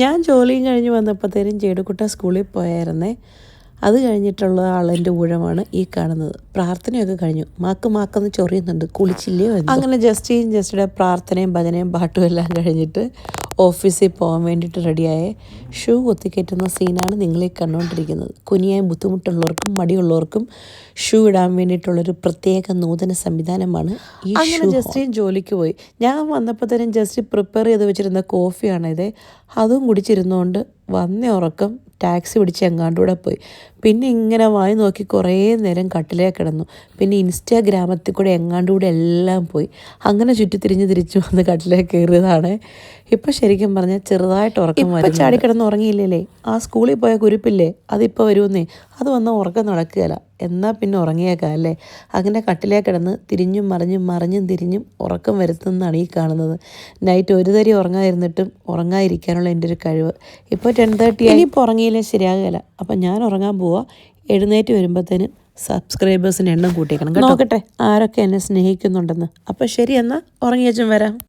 ഞാൻ ജോലിയും കഴിഞ്ഞ് വന്നപ്പോഴത്തേനും ചേടുക്കുട്ട സ്കൂളിൽ പോയായിരുന്നേ. അത് കഴിഞ്ഞിട്ടുള്ള ആളിന്റെ ഊഴമാണ് ഈ കാണുന്നത്. പ്രാർത്ഥനയൊക്കെ കഴിഞ്ഞു. മാക്ക് മാക്കെന്ന് ചൊറിയുന്നുണ്ട്. കുളിച്ചില്ലയോ അങ്ങനെ അങ്ങനെ ജസ്റ്റിയും ജസ്റ്റിയുടെ പ്രാർത്ഥനയും ഭജനയും പാട്ടും എല്ലാം കഴിഞ്ഞിട്ട് ഓഫീസിൽ പോകാൻ വേണ്ടിയിട്ട് റെഡിയായ ഷൂ കുത്തിക്കയറ്റുന്ന സീനാണ് നിങ്ങളെ കണ്ടുകൊണ്ടിരിക്കുന്നത്. കുനിയായ ബുദ്ധിമുട്ടുള്ളവർക്കും മടിയുള്ളവർക്കും ഷൂ ഇടാൻ വേണ്ടിയിട്ടുള്ളൊരു പ്രത്യേക നൂതന സംവിധാനമാണ് ഈ അങ്ങനെ ജസ്റ്റിൻ ജോലിക്ക് പോയി. ഞാൻ വന്നപ്പോൾ തന്നെ ജസ്റ്റ് പ്രിപ്പയർ ചെയ്ത് വെച്ചിരുന്ന കോഫിയാണ് ഇത് അതും കുടിച്ചിരുന്നുകൊണ്ട് വന്ന ഉറക്കം ടാക്സി പിടിച്ച് എങ്ങാണ്ടൂടെ പോയി. പിന്നെ ഇങ്ങനെ വായി നോക്കി കുറേ നേരം കട്ടിലേ കിടന്നു. പിന്നെ ഇൻസ്റ്റാഗ്രാമത്തിൽ കൂടെ എങ്ങാണ്ടൂടെ എല്ലാം പോയി. അങ്ങനെ ചുറ്റി തിരിഞ്ഞ് തിരിച്ചു വന്ന് കട്ടിലേ കയറിയതാണ്. ഇപ്പം ശരിക്കും പറഞ്ഞാൽ ചെറുതായിട്ട് ഉറക്കം വരും ചാടി കിടന്ന് ഉറങ്ങിയില്ലേ ആ സ്കൂളിൽ പോയ കുരിപ്പില്ലേ? അതിപ്പോൾ വരുമെന്നേ. അത് വന്നാൽ ഉറക്കം നടക്കുകയില്ല എന്നാൽ പിന്നെ ഉറങ്ങിയേക്കാം അല്ലേ? അങ്ങനെ കട്ടിലേ കിടന്ന് തിരിഞ്ഞും മറിഞ്ഞും മറിഞ്ഞും തിരിഞ്ഞും ഉറക്കം വരുത്തുന്നതാണ് ഈ കാണുന്നത്. നൈറ്റ് ഒരു തരി ഉറങ്ങാതിരുന്നിട്ടും ഉറങ്ങാതിരിക്കാനുള്ള എന്റെ ഒരു കഴിവ്. ഇപ്പോൾ ടെൻ തേർട്ടി ഇനിയിപ്പോൾ ഉറങ്ങിയില്ലേ? ശരിയാകുകയില്ല. അപ്പം ഞാൻ ഉറങ്ങാൻ പോവാ. എഴുന്നേറ്റ് വരുമ്പോഴത്തേനും സബ്സ്ക്രൈബേഴ്സിന് എണ്ണം കൂട്ടിയേക്കണം നോക്കട്ടെ ആരൊക്കെ എന്നെ സ്നേഹിക്കുന്നുണ്ടെന്ന്. അപ്പോൾ ശരി എന്നാൽ ഉറങ്ങിയച്ചും വരാം.